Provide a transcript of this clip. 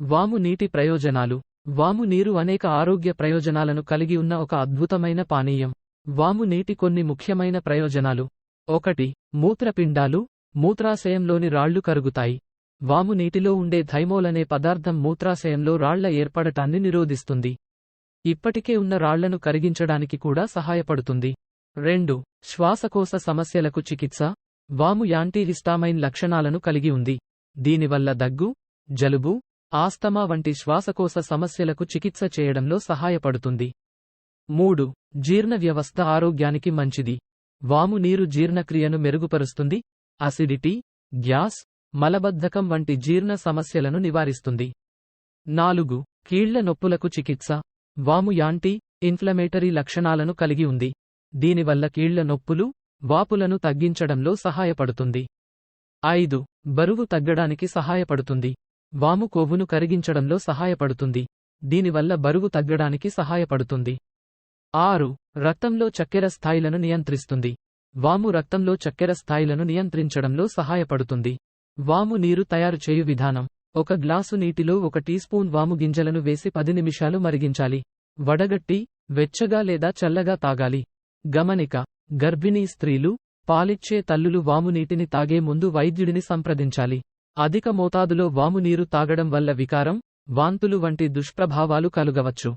వాము నీటి ప్రయోజనాలు. వాము నీరు అనేక ఆరోగ్య ప్రయోజనాలను కలిగి ఉన్న ఒక అద్భుతమైన పానీయం. వాము నీటి కొన్ని ముఖ్యమైన ప్రయోజనాలు. ఒకటి మూత్రపిండాలు. మూత్రాశయంలోని రాళ్ళు కరుగుతాయి. వాము నీటిలో ఉండే థైమోలనే పదార్థం మూత్రాశయంలో రాళ్ళ ఏర్పడటాన్ని నిరోధిస్తుంది. ఇప్పటికే ఉన్న రాళ్ళను కరిగించడానికి కూడా సహాయపడుతుంది. రెండు శ్వాసకోశ సమస్యలకు చికిత్స. వాము యాంటీహిస్టామైన్ లక్షణాలను కలిగి ఉంది. దీనివల్ల దగ్గు జలుబు ఆస్తమా వంటి శ్వాసకోశ సమస్యలకు చికిత్స చేయడంలో సహాయపడుతుంది. మూడు జీర్ణ వ్యవస్థ ఆరోగ్యానికి మంచిది. వాము నీరు జీర్ణక్రియను మెరుగుపరుస్తుంది. అసిడిటీ గ్యాస్ మలబద్ధకం వంటి జీర్ణ సమస్యలను నివారిస్తుంది. నాలుగు కీళ్ళ నొప్పులకు చికిత్స. వాము యాంటీ ఇన్ఫ్లమేటరీ లక్షణాలను కలిగి ఉంది. దీనివల్ల కీళ్ళ నొప్పులు వాపులను తగ్గించడంలో సహాయపడుతుంది. ఐదు బరువు తగ్గడానికి సహాయపడుతుంది. వాము కొవ్వును కరిగించడంలో సహాయపడుతుంది. దీనివల్ల బరువు తగ్గడానికి సహాయపడుతుంది. ఆరు రక్తంలో చక్కెర స్థాయిలను నియంత్రిస్తుంది. వాము రక్తంలో చక్కెర స్థాయిలను నియంత్రించడంలో సహాయపడుతుంది. వాము నీరు తయారు చేయు విధానం. ఒక గ్లాసు నీటిలో ఒక టీ స్పూన్ వాము గింజలను వేసి పది నిమిషాలు మరిగించాలి. వడగట్టి వెచ్చగా లేదా చల్లగా తాగాలి. గమనిక గర్భిణీ స్త్రీలు పాలిచ్చే తల్లులు వాము నీటిని తాగే ముందు వైద్యుడిని సంప్రదించాలి. అధిక మోతాదులో వాము నీరు తాగడం వల్ల వికారం వాంతులు వంటి దుష్ప్రభావాలు కలుగవచ్చు.